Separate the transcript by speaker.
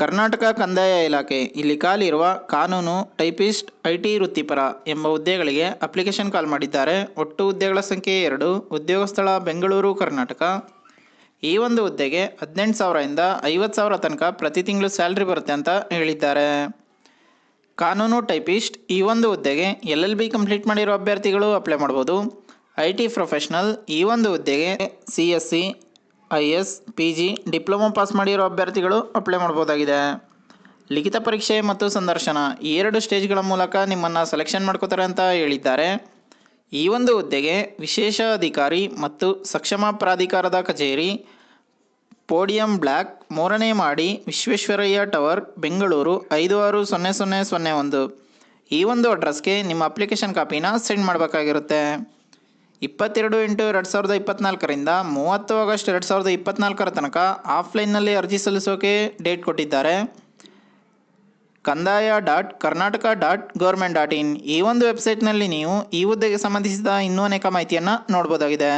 Speaker 1: ಕರ್ನಾಟಕ ಕಂದಾಯ ಇಲಾಖೆ, ಇಲ್ಲಿ ಖಾಲಿರುವ ಕಾನೂನು ಟೈಪಿಸ್ಟ್, ಐಟಿ ವೃತ್ತಿಪರ ಎಂಬ ಹುದ್ದೆಗಳಿಗೆ ಅಪ್ಲಿಕೇಶನ್ ಕಾಲ್ ಮಾಡಿದ್ದಾರೆ. ಒಟ್ಟು ಹುದ್ದೆಗಳ ಸಂಖ್ಯೆ ಎರಡು. ಉದ್ಯೋಗ ಸ್ಥಳ ಬೆಂಗಳೂರು, ಕರ್ನಾಟಕ. ಈ ಒಂದು ಹುದ್ದೆಗೆ ಹದಿನೆಂಟು ಸಾವಿರದಿಂದ ಐವತ್ತು ಸಾವಿರ ತನಕ ಪ್ರತಿ ತಿಂಗಳು ಸ್ಯಾಲ್ರಿ ಬರುತ್ತೆ ಅಂತ ಹೇಳಿದ್ದಾರೆ. ಕಾನೂನು ಟೈಪಿಸ್ಟ್, ಈ ಒಂದು ಹುದ್ದೆಗೆ ಎಲ್ ಎಲ್ ಬಿ ಕಂಪ್ಲೀಟ್ ಮಾಡಿರೋ ಅಭ್ಯರ್ಥಿಗಳು ಅಪ್ಲೈ ಮಾಡ್ಬೋದು. ಐ ಟಿ ಪ್ರೊಫೆಷ್ನಲ್, ಈ ಒಂದು ಹುದ್ದೆಗೆ C S C I S, P G, diploma pass ಮಾಡಿರೋ ಅಭ್ಯರ್ಥಿಗಳು ಅಪ್ಲೈ ಮಾಡ್ಬೋದಾಗಿದೆ. ಲಿಖಿತ ಪರೀಕ್ಷೆ ಮತ್ತು ಸಂದರ್ಶನ ಈ ಎರಡು ಸ್ಟೇಜ್ಗಳ ಮೂಲಕ ನಿಮ್ಮನ್ನು ಸೆಲೆಕ್ಷನ್ ಮಾಡ್ಕೋತಾರೆ ಅಂತ ಹೇಳಿದ್ದಾರೆ. ಈ ಒಂದು ಹುದ್ದೆಗೆ ವಿಶೇಷ ಅಧಿಕಾರಿ ಮತ್ತು ಸಕ್ಷಮ ಪ್ರಾಧಿಕಾರದ ಕಚೇರಿ, ಪೋಡಿಯಂ ಬ್ಲ್ಯಾಕ್ ಮೂರನೇ ಮಾಡಿ, ವಿಶ್ವೇಶ್ವರಯ್ಯ ಟವರ್, ಬೆಂಗಳೂರು ಐದು ಆರು ಸೊನ್ನೆ ಸೊನ್ನೆ ಸೊನ್ನೆ ಒಂದು. ಈ ಒಂದು ಅಡ್ರೆಸ್ಗೆ ನಿಮ್ಮ ಅಪ್ಲಿಕೇಶನ್ ಕಾಪಿನ ಸೆಂಡ್ ಮಾಡಬೇಕಾಗಿರುತ್ತೆ. ಇಪ್ಪತ್ತೆರಡು ಎಂಟು ಎರಡು ಸಾವಿರದ ಇಪ್ಪತ್ನಾಲ್ಕರಿಂದ ಮೂವತ್ತು ಆಗಸ್ಟ್ ಎರಡು ಸಾವಿರದ ಇಪ್ಪತ್ನಾಲ್ಕರ ತನಕ ಆಫ್ಲೈನ್ನಲ್ಲಿ ಅರ್ಜಿ ಸಲ್ಲಿಸೋಕೆ ಡೇಟ್ ಕೊಟ್ಟಿದ್ದಾರೆ. ಕಂದಾಯ dot Karnataka dot government dot in ಈ ಒಂದು ವೆಬ್ಸೈಟ್ನಲ್ಲಿ ನೀವು ಈ ಹುದ್ದೆಗೆ ಸಂಬಂಧಿಸಿದ ಇನ್ನೂ ಅನೇಕ ಮಾಹಿತಿಯನ್ನು ನೋಡ್ಬೋದಾಗಿದೆ.